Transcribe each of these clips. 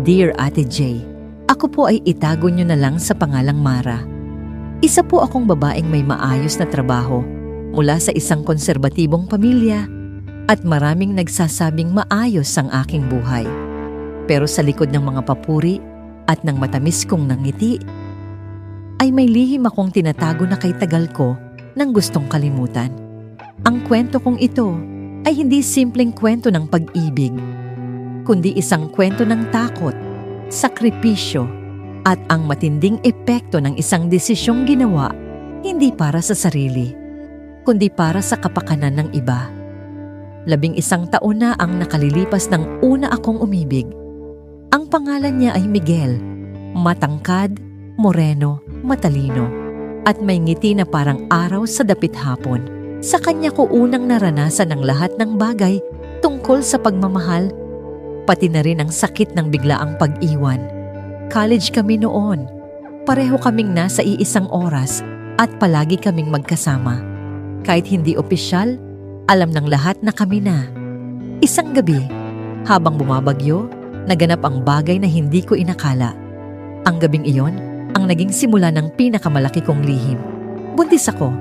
Dear Ate J, ako po ay itago nyo na lang sa pangalang Mara. Isa po akong babaeng may maayos na trabaho mula sa isang konserbatibong pamilya at maraming nagsasabing maayos ang aking buhay. Pero sa likod ng mga papuri at ng matamis kong nangiti, ay may lihim akong tinatago na kay tagal ko nang gustong kalimutan. Ang kwento kong ito ay hindi simpleng kwento ng pag-ibig, kundi isang kwento ng takot, sakripisyo, at ang matinding epekto ng isang desisyong ginawa hindi para sa sarili, kundi para sa kapakanan ng iba. Labing isang taon na ang nakalilipas ng una akong umibig. Ang pangalan niya ay Miguel, matangkad, moreno, matalino, at may ngiti na parang araw sa dapit hapon. Sa kanya ko unang naranasan ang lahat ng bagay tungkol sa pagmamahal, pati na rin ang sakit ng biglaang pag-iwan. College kami noon. Pareho kaming nasa iisang oras at palagi kaming magkasama. Kahit hindi opisyal, alam ng lahat na kami na. Isang gabi, habang bumabagyo, naganap ang bagay na hindi ko inakala. Ang gabing iyon, ang naging simula ng pinakamalaki kong lihim. Buntis ako.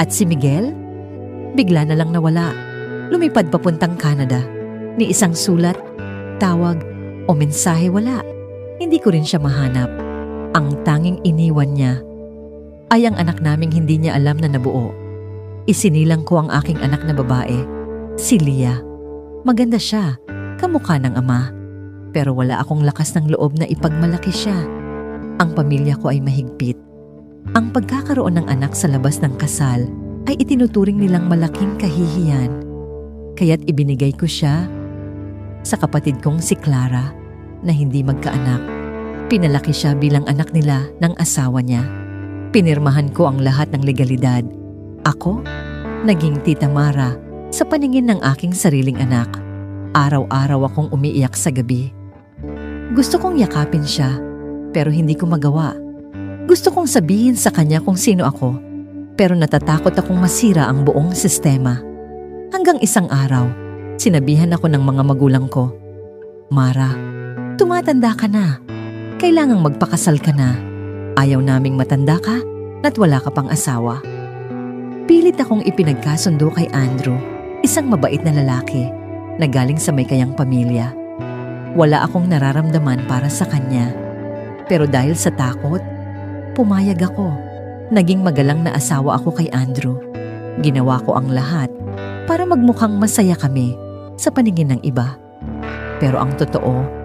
At si Miguel? Bigla na lang nawala. Lumipad papuntang Canada. Ni isang sulat, tawag o mensahe wala. Hindi ko rin siya mahanap. Ang tanging iniwan niya ay ang anak naming hindi niya alam na nabuo. Isinilang ko ang aking anak na babae, si Lia. Maganda siya, kamukha ng ama. Pero wala akong lakas ng loob na ipagmalaki siya. Ang pamilya ko ay mahigpit. Ang pagkakaroon ng anak sa labas ng kasal ay itinuturing nilang malaking kahihiyan. Kaya't ibinigay ko siya sa kapatid kong si Clara na hindi magkaanak. Pinalaki siya bilang anak nila ng asawa niya. Pinirmahan ko ang lahat ng legalidad. Ako, naging tita Mara sa paningin ng aking sariling anak. Araw-araw akong umiiyak sa gabi. Gusto kong yakapin siya, pero hindi ko magawa. Gusto kong sabihin sa kanya kung sino ako, pero natatakot akong masira ang buong sistema. Hanggang isang araw, sinabihan ako ng mga magulang ko, Mara, tumatanda ka na. Kailangang magpakasal ka na. Ayaw naming matanda ka at wala ka pang asawa. Pilit akong ipinagkasundo kay Andrew, isang mabait na lalaki na galing sa may kayang pamilya. Wala akong nararamdaman para sa kanya. Pero dahil sa takot, pumayag ako. Naging magalang na asawa ako kay Andrew. Ginawa ko ang lahat para magmukhang masaya kami sa paningin ng iba. Pero ang totoo,